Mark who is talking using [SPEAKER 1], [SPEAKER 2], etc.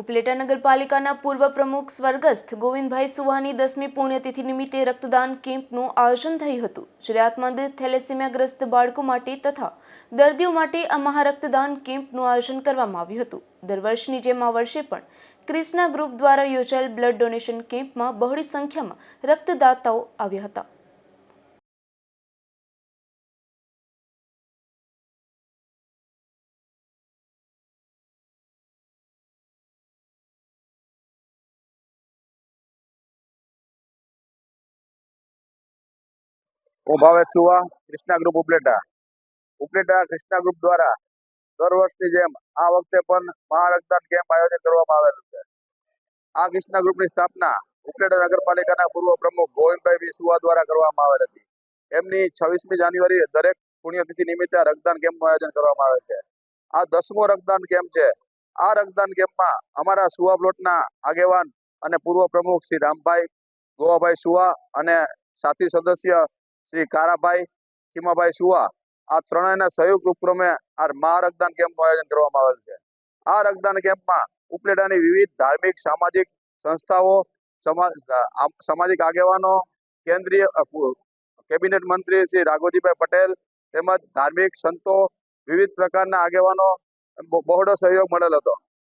[SPEAKER 1] ઉપલેટા નગરપાલિકાના પૂર્વ પ્રમુખ સ્વર્ગસ્થ ગોવિંદભાઈ સુહાની દસમી પુણ્યતિથિ નિમિત્તે રક્તદાન કેમ્પનું આયોજન થયું હતું. જરૂરિયાતમંદ થેલેસીમિયાગ્રસ્ત બાળકો માટે તથા દર્દીઓ માટે આ મહારક્તદાન કેમ્પનું આયોજન કરવામાં આવ્યું હતું. દર વર્ષની જેમ આ વર્ષે પણ ક્રિષ્ના ગ્રુપ દ્વારા યોજાયેલ બ્લડ ડોનેશન કેમ્પમાં બહોળી સંખ્યામાં રક્તદાતાઓ આવ્યા હતા.
[SPEAKER 2] હું ભાવેશ સુવા, કૃષ્ણા ગ્રુપ ઉપલેટા. ઉપલેટા કૃષ્ણા ગ્રુપ દ્વારા દર વર્ષની જેમ આ વખતે પણ મહારક્તદાન કેમ્પ આયોજન કરવામાં આવેલું છે. આ કૃષ્ણા ગ્રુપની સ્થાપના ઉપલેટા નગરપાલિકાના પૂર્વ પ્રમુખ ગોવિંદભાઈ બી દ્વારા કરવામાં આવેલ હતી. એમની છવ્વીસમી જાન્યુઆરી દરેક પુણ્યતિથિ નિમિત્તે રક્તદાન કેમ્પનું આયોજન કરવામાં આવે છે. આ દસમો રક્તદાન કેમ્પ છે. આ રક્તદાન કેમ્પમાં અમારા સુવા પ્લોટના આગેવાન અને પૂર્વ પ્રમુખ શ્રી રામભાઈ ગોવાભાઈ સુવા અને સાથી સદસ્ય શ્રી કારાભાઈ ખીમાભાઈ સુવા. આ ત્રણેયના સંયુક્ત ઉપક્રમે આ મહા રક્તદાન કેમ્પનું આયોજન કરવામાં આવેલ છે. આ રક્તદાન કેમ્પમાં ઉપલેટાની વિવિધ ધાર્મિક, સામાજિક સંસ્થાઓ, સમાજ સામાજિક આગેવાનો, કેન્દ્રીય કેબિનેટ મંત્રી શ્રી રાઘોજીભાઈ પટેલ તેમજ ધાર્મિક સંતો, વિવિધ પ્રકારના આગેવાનો, બહુ- બહોળો સહયોગ મળેલ હતો.